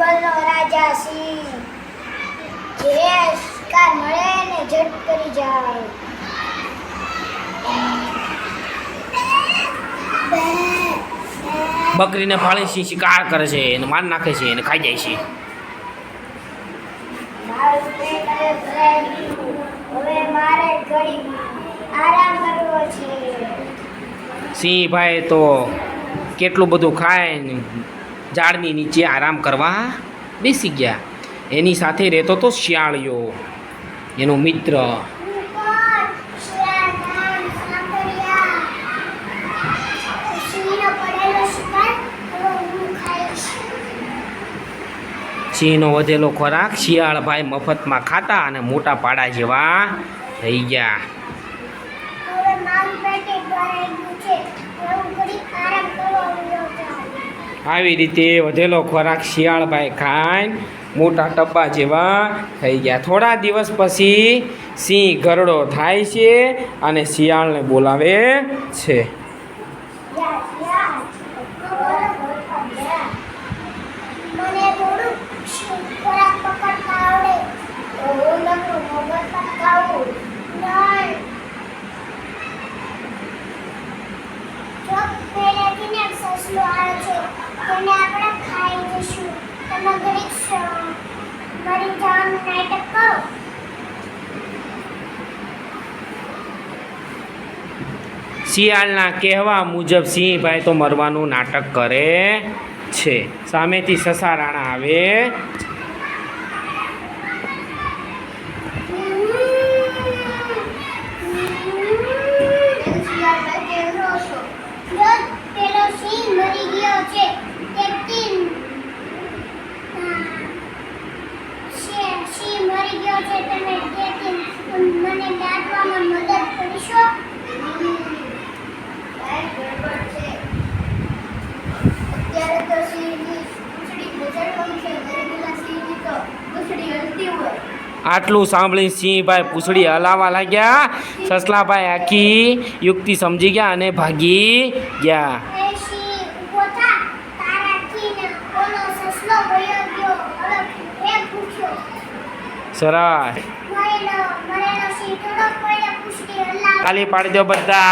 જંગલનો રાજા સિંહ. જે શિકાર મળે ને ઝટ કરી જાય. બકરીને ફાળે છે શિકાર કરે છે એને માર નાખે છે એને ખાઈ જાય છે. સિંહ ભાઈ તો કેટલું બધું ખાય ને ઝાડની નીચે આરામ કરવા બેસી ગયા. એની સાથે રહેતો તો શિયાળિયો એનો મિત્ર. સિંહનો વધેલો ખોરાક શિયાળભાઈ મફતમાં ખાતા અને મોટા પાડા જેવા થઈ ગયા. આવી રીતે વધેલો ખોરાક શિયાળભાઈ ખાઈને મોટા ટબ્બા જેવા થઈ ગયા. થોડા દિવસ પછી સિંહ ગરડો થાય છે અને શિયાળને બોલાવે છે. યા યા મને થોડું ખોરાક પકડતા આવડે તો હું નકરું મગજ ખાવું નહીં જો પહેલેથી ને સસલો આવે છે તેને આપણે ખાઈ જશું તમે સ- મરી જવાનું નાટક કરો શિયાળના કહેવા મુજબ સિંહભાઈ તો મરવાનું નાટક કરે છે સામેથી સસા રાણા આવે પેલો સિંહ મરી ગયો છે તેથી સિંહ સિંહ છે તમે તેથી મને દાટવામાં મદદ કરશો? આટલું સાંભળી સિંહભાઈ પૂછડી હલાવા લાગ્યા. સસલાભાઈ આખી યુક્તિ સમજી ગયા અને ભાગી ગયા. સરસ તાલી પાડી દો બધા.